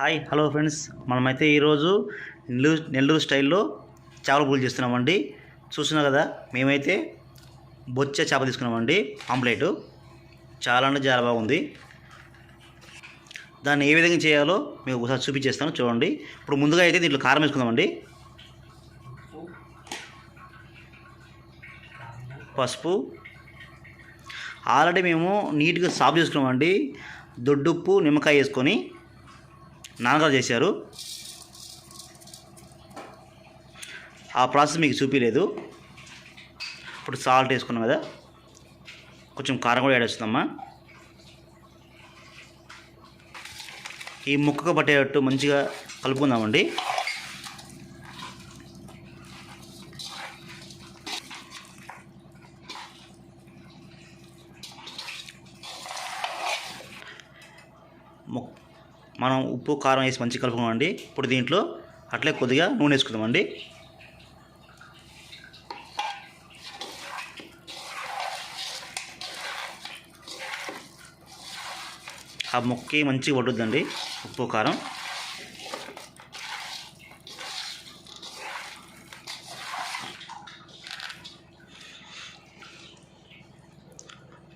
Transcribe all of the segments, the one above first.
Hi hello friends. మనమైతే ఈరోజు నెల్లూరు నెల్లూరు స్టైల్లో చేపల పూలు చేస్తున్నామండి. చూస్తున్నా కదా మేమైతే బొచ్చ చేప తీసుకున్నామండి ఆమ్లెట్. చాలా అంటే చాలా బాగుంది. దాన్ని ఏ విధంగా చేయాలో మీకు ఒకసారి చూపించేస్తాను చూడండి. ఇప్పుడు ముందుగా అయితే దీంట్లో కారం వేసుకుందామండి. పసుపు. ఆల్రెడీ మేము నీట్గా సాఫ్ చేసుకున్నామండి. దొడ్డుప్పు నిమ్మకాయ వేసుకొని నాన్నగారు చేశారు. ఆ ప్రాసెస్ మీకు చూపించలేదు ఇప్పుడు సాల్ట్ వేసుకున్నాం కదా. కొంచెం కారం కూడా యాడ్ చేస్తుందమ్మా ఈ ముక్కకు పట్టేటట్టు మంచిగా కలుపుకుందామండి. మనం ఉప్పు కారం వేసి మంచి కలుపుకోమండి. ఇప్పుడు దీంట్లో అట్లే కొద్దిగా నూనె వేసుకుందామండి. ఆ ముక్కకి మంచిగా పడుద్దండి ఉప్పు కారం.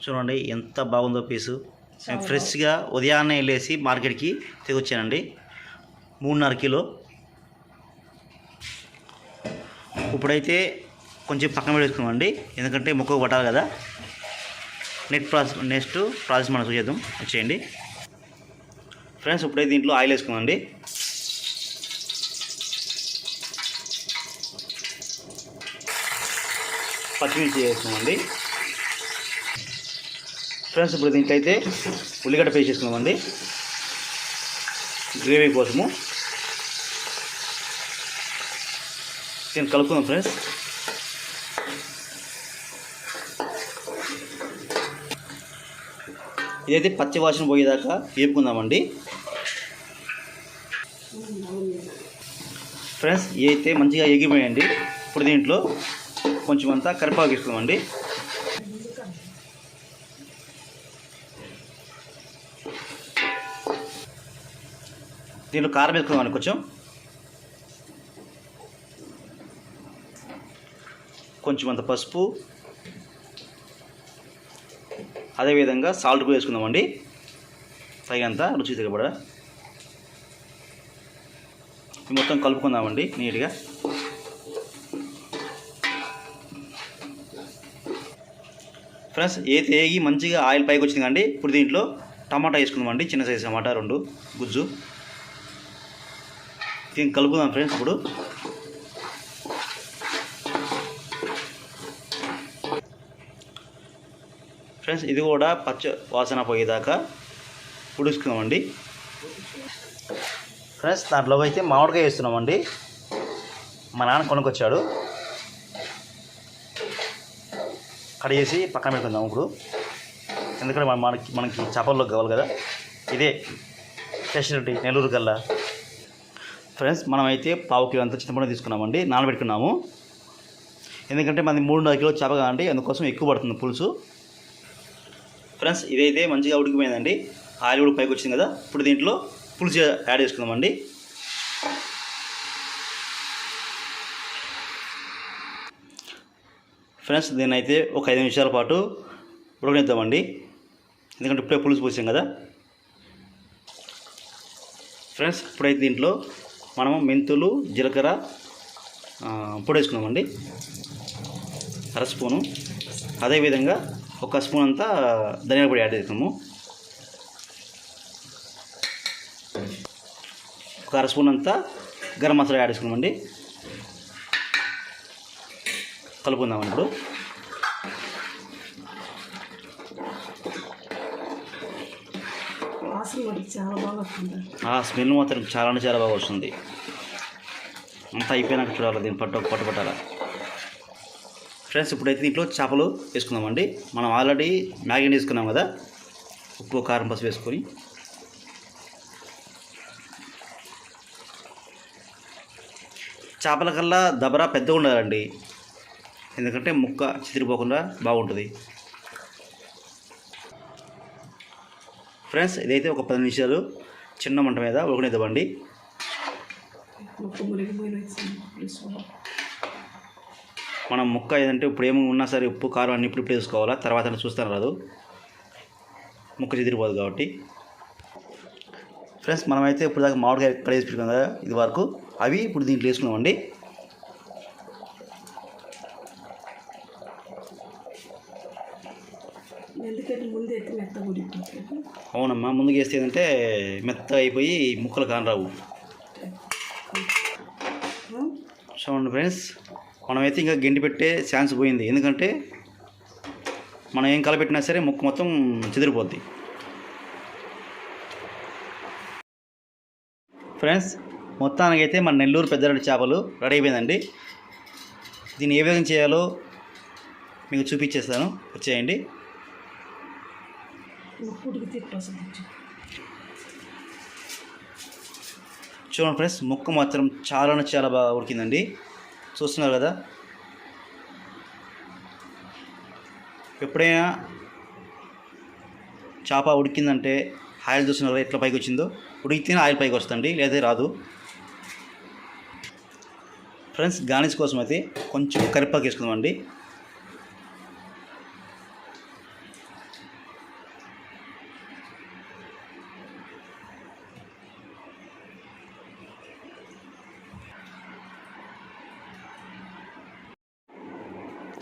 చూడండి ఎంత బాగుందో పీసు. ఫ్రెష్గా ఉదయాన్నే వెళ్ళేసి మార్కెట్కి తెగొచ్చానండి. మూడున్నర కిలో. ఇప్పుడైతే కొంచెం పక్కన పెట్టుకున్నామండి. ఎందుకంటే ముక్కకు పట్టాలి కదా. నెక్స్ట్ ప్రాసెస్ నెక్స్ట్ ప్రాసెస్ మనం చూసేద్దాం. వచ్చేయండి. ఫ్రెండ్స్ ఇప్పుడైతే దీంట్లో ఆయిల్ వేసుకున్నామండి. పచ్చిమిర్చి వేసుకున్నామండి. ఫ్రెండ్స్ ఇప్పుడు దీంట్లో అయితే ఉల్లిగడ్డ పేస్ట్ చేసుకున్నామండి. గ్రేవీ కోసము. దీన్ని కలుపుకుందాం ఫ్రెండ్స్ ఇదైతే పచ్చి వాసన పోయేదాకా వేపుకుందామండి ఫ్రెండ్స్ ఇదైతే మంచిగా ఎగిపోయాయండి ఇప్పుడు దీంట్లో కొంచెం అంతా కరిపాకు వేసుకుందామండి. దీనిలో కారం వేసుకుందామండి కొంచెం. కొంచెం అంత పసుపు. అదేవిధంగా సాల్ట్ కూడా వేసుకుందామండి తగినంత రుచి తగ్గబడ మొత్తం కలుపుకుందామండి నీట్గా. ఫ్రెండ్స్ ఏ తేగి మంచిగా ఆయిల్ పైకి వచ్చింది కండి ఇప్పుడు దీంట్లో టమాటా వేసుకుందామండి చిన్న సైజు టమాటా రెండు గుజ్జు. దీన్ని కలుపుదాం ఫ్రెండ్స్ ఇప్పుడు? ఫ్రెండ్స్ ఇది కూడా పచ్చ వాసన పోయేదాకా ఉడుచుకుందామండి ఫ్రెండ్స్ దాంట్లో అయితే మామిడికాయ వేస్తున్నామండి. మా నాన్న కొనుక్కొచ్చాడు. కడిగేసి పక్కన పెట్టుకుందాం ఇప్పుడు. ఎందుకంటే మన- మనకి మనకి చేపల్లో కావాలి కదా. ఇదే స్పెషాలిటీ నెల్లూరు కల్లా. ఫ్రెండ్స్ మనమైతే పావు కిలో అంత చింతపండు తీసుకున్నామండి. నానబెట్టుకున్నాము. ఎందుకంటే మనది మూడున్నర కిలో చేప కాదండి అందుకోసం ఎక్కువ పడుతుంది పులుసు. ఫ్రెండ్స్ ఇదైతే మంచిగా ఉడికిపోయిందండి. ఆయిల్ కూడా పైకి వచ్చింది కదా ఇప్పుడు దీంట్లో పులుసు యాడ్ చేసుకుందామండి. ఫ్రెండ్స్ దీన్ని అయితే ఒక ఐదు నిమిషాల పాటు ఉడకనిద్దామండి. ఎందుకంటే ఇప్పుడే పులుసు పోసాం కదా. ఫ్రెండ్స్ ఇప్పుడైతే దీంట్లో మనము మెంతులు జీలకర్ర పొడి వేసుకున్నామండి అర స్పూను. అదేవిధంగా ఒక స్పూన్ అంతా ధనియాల పొడి యాడ్ చేస్తాము ఒక అర స్పూన్ అంతా గరం మసాలా యాడ్ చేసుకున్నామండి. కలుపుకుందాం ఇప్పుడు వాసన మటుకు చాలా బాగా వస్తుంది ఆ స్మెల్ మాత్రం చాలా అంటే చాలా బాగా వస్తుంది. అంతా అయిపోయినాక చూడాలి దీన్ని పట్టు పట్టు పట్టాలా. ఫ్రెండ్స్ ఇప్పుడైతే దీంట్లో చేపలు వేసుకుందామండి. మనం ఆల్రెడీ మ్యాగినేట్ వేసుకున్నాం కదా ఉప్పు కారం పసుపు వేసుకొని. చేపల కల్లా దబరా పెద్దగా ఉండాలండి. ఎందుకంటే ముక్క చితిరిపోకుండా బాగుంటుంది. ఫ్రెండ్స్ ఇదైతే ఒక పది నిమిషాలు చిన్న మంట మీద ఉడకనిద్దామండి మనం ముక్క ఏదంటే ఇప్పుడు ఏమి ఉన్నా సరే ఉప్పు కారం అన్ని ఇప్పుడు ఇప్పుడు వేసుకోవాలా? తర్వాత చూస్తాను రాదు. ముక్క చెదిరిపోదు కాబట్టి. ఫ్రెండ్స్ మనమైతే ఇప్పుడు దాకా మామిడికాయ కడిగేసి పెట్టుకున్నాం కదా ఇది వరకు. అవి ఇప్పుడు దీంట్లో వేసుకున్నామండి. ఎందుకంటే ముందు ఎత్తి మెత్త ఉడికిపోతుంది అవునమ్మా ముందుకు వేస్తే ఏంటంటే మెత్త అయిపోయి ముక్కలు కానరావు. చూడండి ఫ్రెండ్స్ మనమైతే ఇంకా గెంటి పెట్టే ఛాన్స్ పోయింది. ఎందుకంటే మనం ఏం కలపెట్టినా సరే ముక్క మొత్తం చెదిరిపోద్ది. ఫ్రెండ్స్ మొత్తానికైతే మన నెల్లూరు పెద్దరెడ్డి చేపలు రెడీ అయిపోయిందండి. దీన్ని ఏ విధంగా చేయాలో మీకు చూపించేస్తాను. వచ్చేయండి. ఉడికి తిప్పి వస్తుంది చూడండి ఫ్రెండ్స్ ముక్క మాత్రం చాలా చాలా బాగా ఉడికిందండి. చూస్తున్నారు కదా? ఎప్పుడైనా చేప ఉడికిందంటే ఆయిల్ చూస్తున్నారు కదా ఎట్లా పైకి వచ్చిందో? ఉడికితేనే ఆయిల్ పైకి వస్తుంది లేదా రాదు. ఫ్రెండ్స్ గార్నిష్ కోసం అయితే కొంచెం కరివేపాకు వేసుకుందామండి.